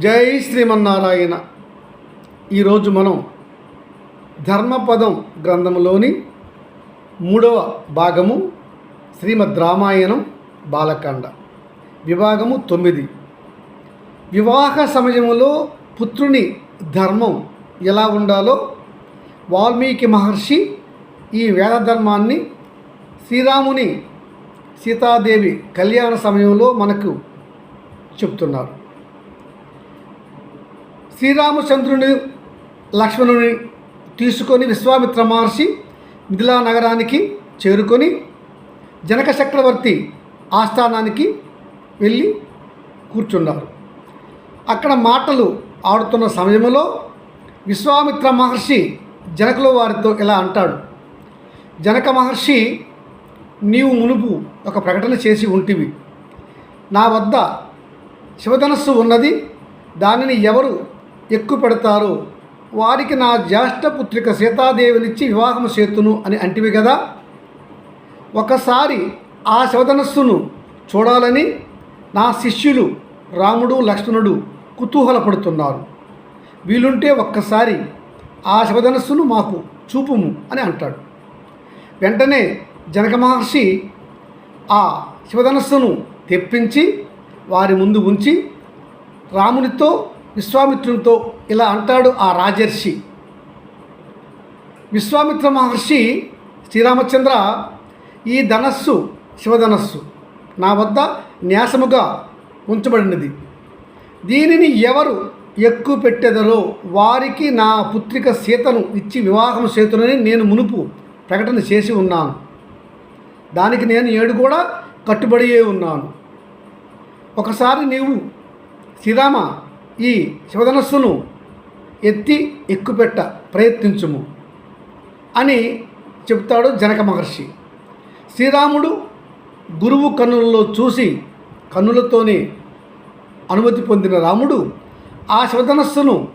జై శ్రీమన్నారాయణ. ఈరోజు మనం ధర్మపదం గ్రంథంలోని మూడవ భాగము శ్రీమద్ రామాయణం బాలకాండ. విభాగము తొమ్మిది. వివాహ సమయంలో పుత్రుని ధర్మం ఎలా ఉండాలో వాల్మీకి మహర్షి ఈ వేద ధర్మాన్ని శ్రీరాముని సీతాదేవి కళ్యాణ సమయంలో మనకు చెప్తున్నారు. శ్రీరామచంద్రుని లక్ష్మణుని తీసుకొని విశ్వామిత్ర మహర్షి మిథిలా నగరానికి చేరుకొని జనక చక్రవర్తి ఆస్థానానికి వెళ్ళి కూర్చున్నారు. అక్కడ మాటలు ఆడుతున్న సమయంలో విశ్వామిత్ర మహర్షి జనకుల వారితో ఇలా అంటాడు జనక మహర్షి నీవు మునుపు ఒక ప్రకటన చేసి ఉంటివి. నా వద్ద శివధనస్సు ఉన్నది దానిని ఎవరు ఎక్కువ పెడతారు వారికి నా జ్యేష్ఠపుత్రిక సీతాదేవినిచ్చి వివాహం చేతును అని అంటివి కదా ఒకసారి ఆ శివధనస్సును చూడాలని నా శిష్యులు రాముడు లక్ష్మణుడు కుతూహలపడుతున్నారు. వీలుంటే ఒక్కసారి ఆ శివధనస్సును మాకు చూపుము అని అంటాడు. వెంటనే జనక మహర్షి ఆ శివధనస్సును తెప్పించి వారి ముందు ఉంచి రామునితో విశ్వామిత్రునితో ఇలా అంటాడు ఆ రాజర్షి. విశ్వామిత్ర మహర్షి శ్రీరామచంద్ర ఈ ధనస్సు శివధనస్సు నా వద్ద న్యాసముగా ఉంచబడినది. దీనిని ఎవరు ఎక్కువ పెట్టెదరో వారికి నా పుత్రిక సీతను ఇచ్చి వివాహం చేతునని నేను మునుపు ప్రకటన చేసి ఉన్నాను. దానికి నేను ఏడు కూడా కట్టుబడియే ఉన్నాను. ఒకసారి నీవు శ్రీరామ ఈ శివధనస్సును ఎత్తి ఎక్కుపెట్ట ప్రయత్నించుము అని చెప్తాడు జనక మహర్షి. శ్రీరాముడు గురువు కన్నులలో చూసి కన్నులతోనే అనుమతి పొందిన రాముడు ఆ శివధనస్సును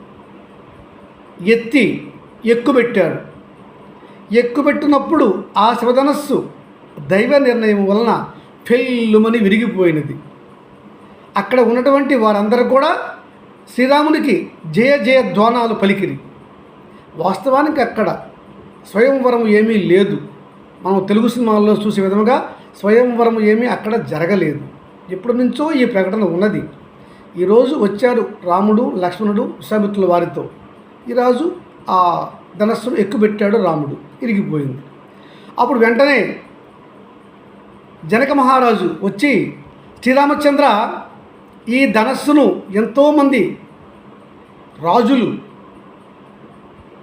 ఎత్తి ఎక్కుబెట్టాడు ఎక్కుబెట్టినప్పుడు ఆ శివధనస్సు దైవ నిర్ణయం వలన ఫెల్లుమని విరిగిపోయినది. అక్కడ ఉన్నటువంటి వారందరూ కూడా శ్రీరామునికి జయ జయ ధ్వానాలు పలికిరి. వాస్తవానికి అక్కడ స్వయంవరం ఏమీ లేదు. మనం తెలుగు సినిమాల్లో చూసే విధముగా స్వయంవరం ఏమీ అక్కడ జరగలేదు. ఎప్పటి నుంచో ఈ ప్రకటన ఉన్నది. ఈరోజు వచ్చాడు రాముడు లక్ష్మణుడు విశ్వామిత్రుల వారితో. ఈరోజు ఆ ధనస్సును ఎక్కుబెట్టాడు రాముడు ఇరిగిపోయింది. అప్పుడు వెంటనే జనక మహారాజు వచ్చి శ్రీరామచంద్ర ఈ ధనస్సును ఎంతోమంది రాజులు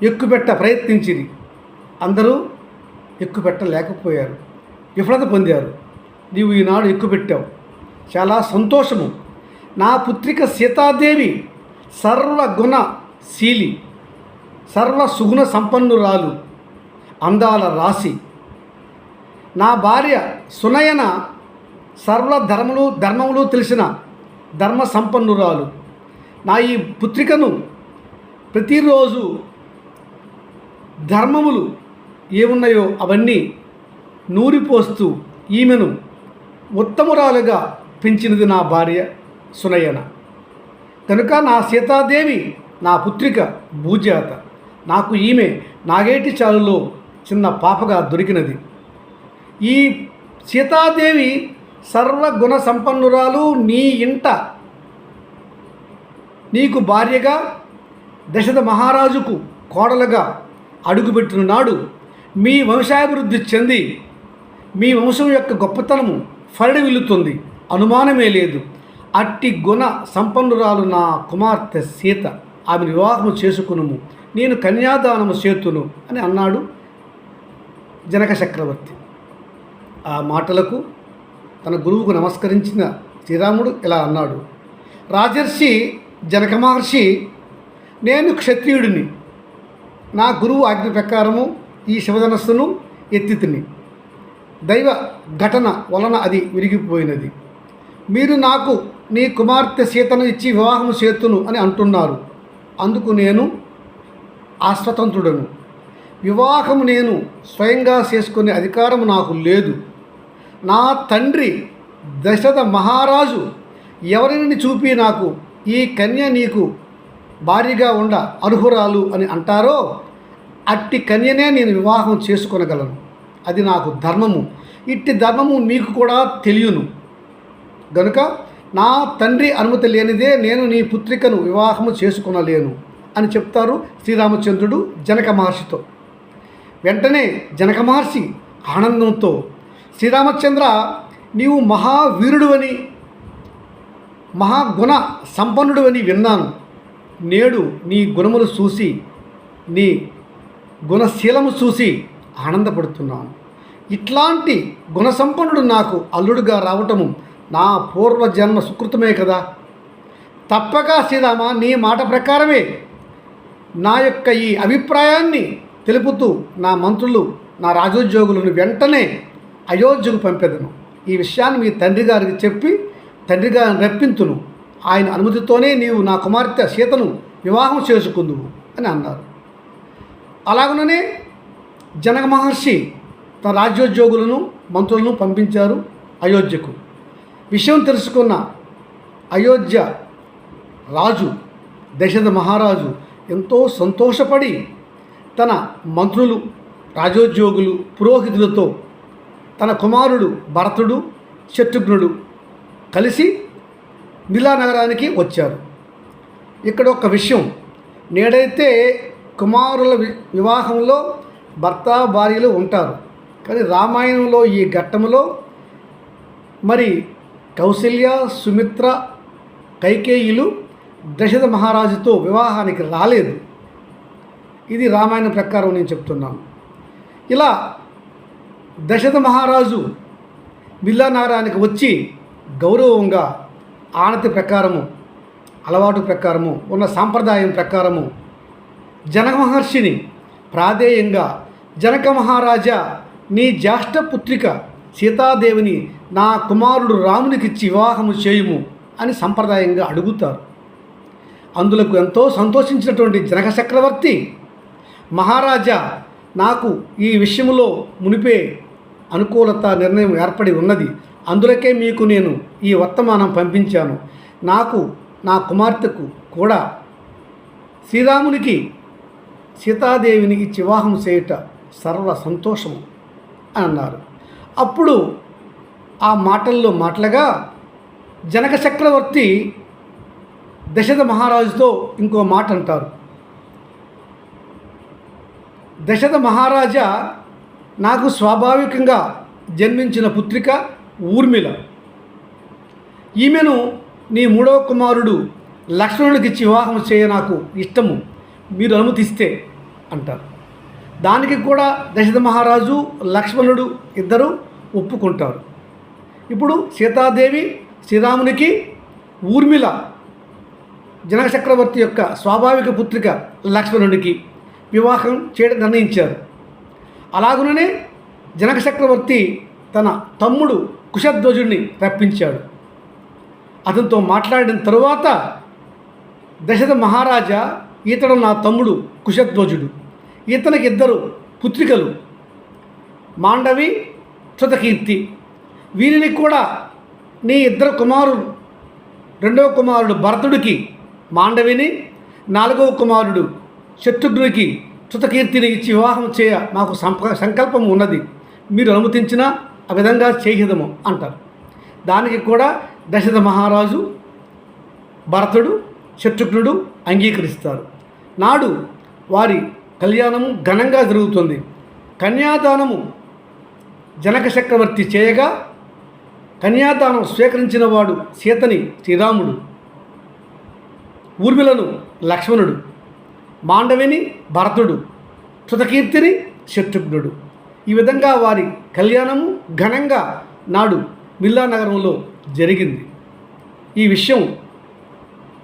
ఎక్కుపెట్ట ప్రయత్నించింది అందరూ ఎక్కుపెట్టలేకపోయారు. విఫలత పొందారు. నీవు ఈనాడు ఎక్కుపెట్టావు. చాలా సంతోషము. నా పుత్రిక సీతాదేవి సర్వగుణశీలి సర్వ సుగుణ సంపన్నురాలు అందాల రాశి. నా భార్య సునయన సర్వ ధర్మములు ధర్మములు తెలిసిన ధర్మ సంపన్నురాలు నా ఈ పుత్రికను ప్రతిరోజు ధర్మములు ఏమున్నాయో అవన్నీ నూరిపోస్తూ ఈమెను ఉత్తమురాలుగా పెంచినది నా భార్య సునయన. కనుక నా సీతాదేవి నా పుత్రిక భూజాత. నాకు ఈమె నాగేటి చాలులో చిన్న పాపగా దొరికినది. ఈ సీతాదేవి సర్వగుణ సంపన్నురాలు నీ ఇంట. నీకు భార్యగా దశద మహారాజుకు కోడలుగా అడుగుపెట్టిన నాడు మీ వంశాభివృద్ధి చెంది మీ వంశం యొక్క గొప్పతనము ఫరడివిల్లుతుంది. అనుమానమే లేదు. అట్టి గుణ సంపన్నురాలు నా కుమార్తె సీత. ఆమెను వివాహము చేసుకునుము. నేను కన్యాదానము చేతును అని అన్నాడు జనక చక్రవర్తి ఆ మాటలకు తన గురువుకు నమస్కరించిన శ్రీరాముడు ఇలా అన్నాడు. రాజర్షి జనక మహర్షి నేను క్షత్రియుడిని. నా గురువు ఆజ్ఞ ప్రకారము ఈ శివధనస్సును ఎత్తితిని దైవ ఘటన వలన అది విరిగిపోయినది. మీరు నాకు నీ కుమార్తె సీతను ఇచ్చి వివాహం చేతును అని అంటున్నారు. అందుకు నేను ఆస్వతంత్రుడను వివాహం నేను స్వయంగా చేసుకునే అధికారం నాకు లేదు. నా తండ్రి దశరథ మహారాజు ఎవరిని చూపి నాకు ఈ కన్య నీకు భారీగా ఉండ అర్హురాలు అని అంటారో అట్టి కన్యనే నేను వివాహం చేసుకొనగలను. అది నాకు ధర్మము. ఇట్టి ధర్మము మీకు కూడా తెలియను. గనుక నా తండ్రి అనుమతి లేనిదే నేను నీ పుత్రికను వివాహము చేసుకొనలేను అని చెప్తారు శ్రీరామచంద్రుడు జనక మహర్షితో వెంటనే జనక మహర్షి ఆనందంతో శ్రీరామచంద్ర నీవు మహావీరుడు అని మహాగుణ సంపన్నుడు అని విన్నాను. నేడు నీ గుణములు చూసి నీ గుణశీలము చూసి ఆనందపడుతున్నాను. ఇట్లాంటి గుణసంపన్నుడు నాకు అల్లుడుగా రావటము నా పూర్వజన్మ సుకృతమే కదా. తప్పక శ్రీరామ నీ మాట ప్రకారమే నా యొక్క ఈ అభిప్రాయాన్ని తెలుపుతూ నా మంత్రులు నా రాజోద్యోగులను వెంటనే అయోధ్యకు పంపెదను. ఈ విషయాన్ని మీ తండ్రి గారికి చెప్పి తండ్రి గారిని రప్పింతును. ఆయన అనుమతితోనే నీవు నా కుమార్తె సీతను వివాహం చేసుకుందువు అని అన్నారు. అలాగనే జనక మహర్షి తన రాజ్యోద్యోగులను మంత్రులను పంపించారు అయోధ్యకు. విషయం తెలుసుకున్న అయోధ్య రాజు దశరథ మహారాజు ఎంతో సంతోషపడి తన మంత్రులు రాజోద్యోగులు పురోహితులతో తన కుమారుడు భరతుడు శత్రుఘ్నుడు కలిసి మిలా నగరానికి వచ్చారు. ఇక్కడ ఒక విషయం. నేడైతే కుమారుల వి- వివాహంలో భర్త భార్యలు ఉంటారు. కానీ రామాయణంలో ఈ ఘట్టంలో మరి కౌశల్య సుమిత్ర కైకేయులు దశరథ మహారాజుతో వివాహానికి రాలేదు. ఇది రామాయణ ప్రకారం నేను చెప్తున్నాను. ఇలా దశరథ మహారాజు బిల్లా నగరానికి వచ్చి గౌరవంగా ఆనతి ప్రకారము అలవాటు ప్రకారము ఉన్న సాంప్రదాయం ప్రకారము జనక మహర్షిని ప్రాధేయంగా జనక మహారాజా నీ జ్యేష్ఠ పుత్రిక సీతాదేవిని నా కుమారుడు రామునికిచ్చి వివాహము చేయుము అని సంప్రదాయంగా అడుగుతారు. అందులకు ఎంతో సంతోషించినటువంటి జనక చక్రవర్తి మహారాజా నాకు ఈ విషయంలో మునిపే అనుకూలత నిర్ణయం ఏర్పడి ఉన్నది. అందులకే మీకు నేను ఈ వర్తమానం పంపించాను. నాకు నా కుమార్తెకు కూడా శ్రీరామునికి సీతాదేవిని ఇచ్చి వివాహం చేయుట సర్వ సంతోషము అని అన్నారు. అప్పుడు ఆ మాటల్లో మాటలుగా జనక చక్రవర్తి దశరథ మహారాజుతో ఇంకో మాట అంటారు దశరథ మహారాజా నాకు స్వాభావికంగా జన్మించిన పుత్రిక ఊర్మిళ. ఈమెను నీ మూడవ కుమారుడు లక్ష్మణుడికి ఇచ్చి వివాహం చేయ నాకు ఇష్టము. మీరు అనుమతిస్తే అంటారు. దానికి కూడా దశరథ మహారాజు లక్ష్మణుడు ఇద్దరు ఒప్పుకుంటారు. ఇప్పుడు సీతాదేవి శ్రీరామునికి ఊర్మిళ జనక చక్రవర్తి యొక్క స్వాభావిక పుత్రిక లక్ష్మణుడికి వివాహం చేయడం నిర్ణయించారు. అలాగుననే జనక చక్రవర్తి తన తమ్ముడు కుశధ్వజుడిని రప్పించాడు. అతనితో మాట్లాడిన తరువాత దశరథ మహారాజా ఇతడు నా తమ్ముడు కుశధ్వజుడు. ఇతనికి ఇద్దరు పుత్రికలు మాండవి శృతకీర్తి వీరిని కూడా నీ ఇద్దరు కుమారుడు రెండవ కుమారుడు భరతుడికి మాండవిని నాలుగవ కుమారుడు శత్రుఘ్నుడికి శృతకీర్తిని ఇచ్చి వివాహం చేయ మాకు సంప సంకల్పం ఉన్నది. మీరు అనుమతించినా ఆ విధంగా చేయదము అంటారు. దానికి కూడా దశరథ మహారాజు భరతుడు శత్రుఘ్నుడు అంగీకరిస్తారు. నాడు వారి కళ్యాణము ఘనంగా జరుగుతుంది. కన్యాదానము జనక చక్రవర్తి చేయగా కన్యాదానం స్వీకరించిన వాడు సీతని శ్రీరాముడు ఊర్మిలను లక్ష్మణుడు. మాండవిని భరతుడు శృతకీర్తిని శత్రుఘ్నుడు. ఈ విధంగా వారి కళ్యాణము ఘనంగా నాడు మిల్లా నగరంలో జరిగింది. ఈ విషయం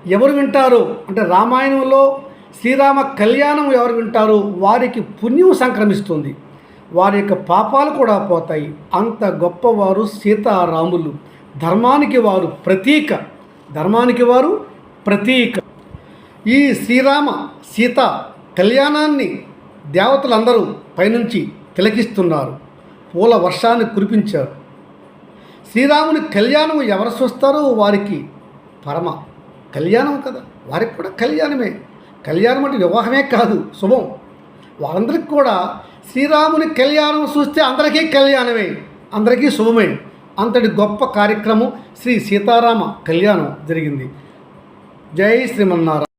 ఎవరు వింటారో అంటే రామాయణంలో శ్రీరామ కళ్యాణం ఎవరు వింటారో వారికి పుణ్యం సంక్రమిస్తుంది. వారి యొక్క పాపాలు కూడా పోతాయి. అంత గొప్పవారు సీతారాములు. ధర్మానికి వారు ప్రతీక. ధర్మానికి వారు ప్రతీక. ఈ శ్రీరామ సీత కళ్యాణాన్ని దేవతలందరూ పైనుంచి తిలకిస్తున్నారు. పూల వర్షాన్ని కురిపించారు. శ్రీరాముని కళ్యాణం ఎవరు చూస్తారో వారికి పరమ కళ్యాణం కదా. వారికి కూడా కళ్యాణమే. కళ్యాణం అంటే వివాహమే కాదు శుభం. వారందరికి కూడా శ్రీరాముని కళ్యాణం చూస్తే అందరికీ కళ్యాణమే అందరికీ శుభమే. అంతటి గొప్ప కార్యక్రమం శ్రీ సీతారామ కళ్యాణం జరిగింది. జై శ్రీమన్నారాయణ.